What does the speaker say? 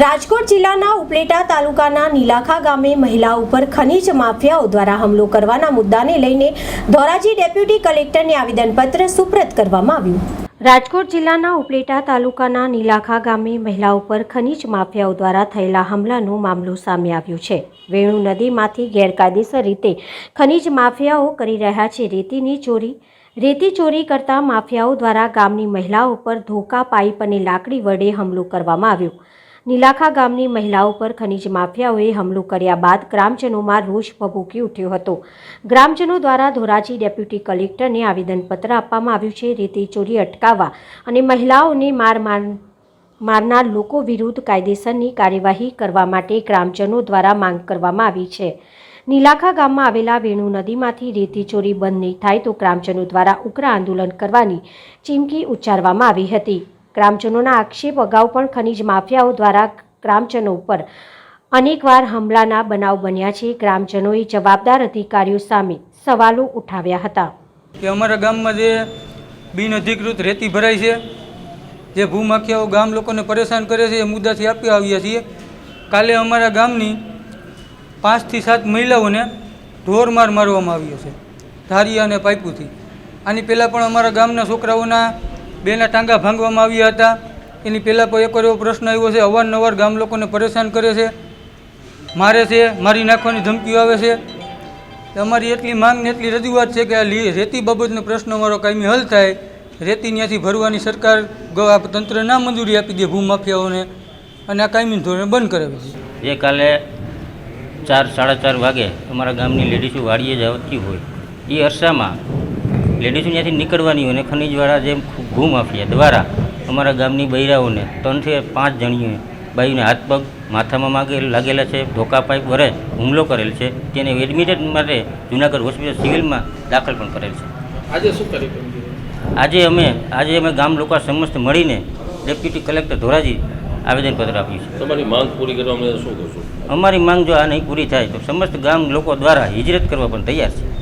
રાજકોટ જિલ્લાના ઉપલેટા તાલુકાના નીલાખા ગામે મહિલા ઉપર ખનીજ માફિયાઓ દ્વારા હુમલો કરવાના મુદ્દાને લઈને ધોરાજી ડેપ્યુટી કલેક્ટરને આવેદનપત્ર સુપ્રત કરવામાં આવ્યું. રાજકોટ જિલ્લાના ઉપલેટા તાલુકાના નીલાખા ગામે મહિલા ઉપર ખનીજ માફિયાઓ દ્વારા થયેલા હુમલાનો મામલો સામે આવ્યો છે. વેણુ નદીમાંથી ગેરકાયદેસર રીતે ખનીજ માફિયાઓ કરી રહ્યા છે. રેતીની ચોરી, રેતી ચોરી કરતા માફિયાઓ દ્વારા ગામની મહિલાઓ પર ધોકા, પાઇપ અને લાકડી વડે હુમલો કરવામાં આવ્યો. નીલાખા ગામની મહિલાઓ પર ખનીજ માફિયાઓએ હુમલો કર્યા બાદ ગ્રામજનોમાં રોષ ભભૂકી ઉઠ્યો હતો. ગ્રામજનો દ્વારા ધોરાજી ડેપ્યુટી કલેક્ટરને આવેદનપત્ર આપવામાં આવ્યું છે. રેતી ચોરી અટકાવવા અને મહિલાઓને માર માર મારનાર લોકો વિરુદ્ધ કાયદેસરની કાર્યવાહી કરવા માટે ગ્રામજનો દ્વારા માંગ કરવામાં આવી છે. નીલાખા ગામમાં આવેલા વેણુ નદીમાંથી રેતી ચોરી બંધ નહીં થાય તો ગ્રામજનો દ્વારા ઉગ્ર આંદોલન કરવાની ચીમકી ઉચ્ચારવામાં આવી હતી. ગ્રામજનોના આક્ષેપ અગાઉ પણ ખનીજ માફિયાઓ દ્વારા ગ્રામજનો ઉપર અનેકવાર હમલાના બનાવ બન્યા છે. ગ્રામજનોએ જવાબદાર અધિકારીઓ સામે સવાલો ઉઠાવ્યા હતા. કે અમારા ગામમાં જે બિન અધિકૃત રેતી ભરાય છે, જે ભૂમાફિયાઓ ગામ લોકોને પરેશાન કરે છે, એ મુદ્દાથી આપી આવ્યા છીએ. કાલે અમારા ગામની પાંચથી સાત મહિલાઓને ઢોરમાર મારવામાં આવ્યો છે, ધારિયા અને પાઇપુથી. આની પહેલાં પણ અમારા ગામના છોકરાઓના બેના ટાંગા ભાંગવામાં આવ્યા હતા. એની પહેલાં પણ એક એવો પ્રશ્ન આવ્યો છે, અવારનવાર ગામ લોકોને પરેશાન કરે છે. મારે છે, મારી નાખવાની ધમકીઓ આવે છે. અમારી એટલી માંગ ને એટલી રજૂઆત છે કે આ રેતી બાબતનો પ્રશ્ન અમારો કાયમી હલ થાય. રેતી ત્યાંથી ભરવાની સરકાર તંત્ર ના મંજૂરી આપી દે ભૂમાફિયાઓને. અને આ કાયમી ધોરણે બંધ કરાવે છે. એ કાલે ચાર, સાડા ચાર વાગે અમારા ગામની લેડીઝો વાડીએ જ આવતી હોય. એ અરસામાં લેડીઝો ત્યાંથી નીકળવાની અને ખનીજવાળા જે ભૂમાફિયા દ્વારા અમારા ગામની બૈરાઓને ત્રણથી પાંચ જણીઓએ બાઈઓને હાથ પગ માથામાં માગે લાગેલા છે ધોકા પાઇપ વરે હુમલો કરેલ છે. તેને એડમિટેડ માટે જુનાગઢ હોસ્પિટલ સિવિલમાં દાખલ પણ કરેલ છે. આજે શું કાર્યક્રમ આજે અમે આજે અમે ગામ લોકો સમસ્ત મળીને ડેપ્યુટી કલેક્ટર ધોરાજી આવેદનપત્ર આપ્યું છે. તમારી માંગ પૂરી કરવા અમે શું કરશું અમારી માંગ જો આ નહીં પૂરી થાય તો સમસ્ત ગામ લોકો દ્વારા હિજરત કરવા પણ તૈયાર છે.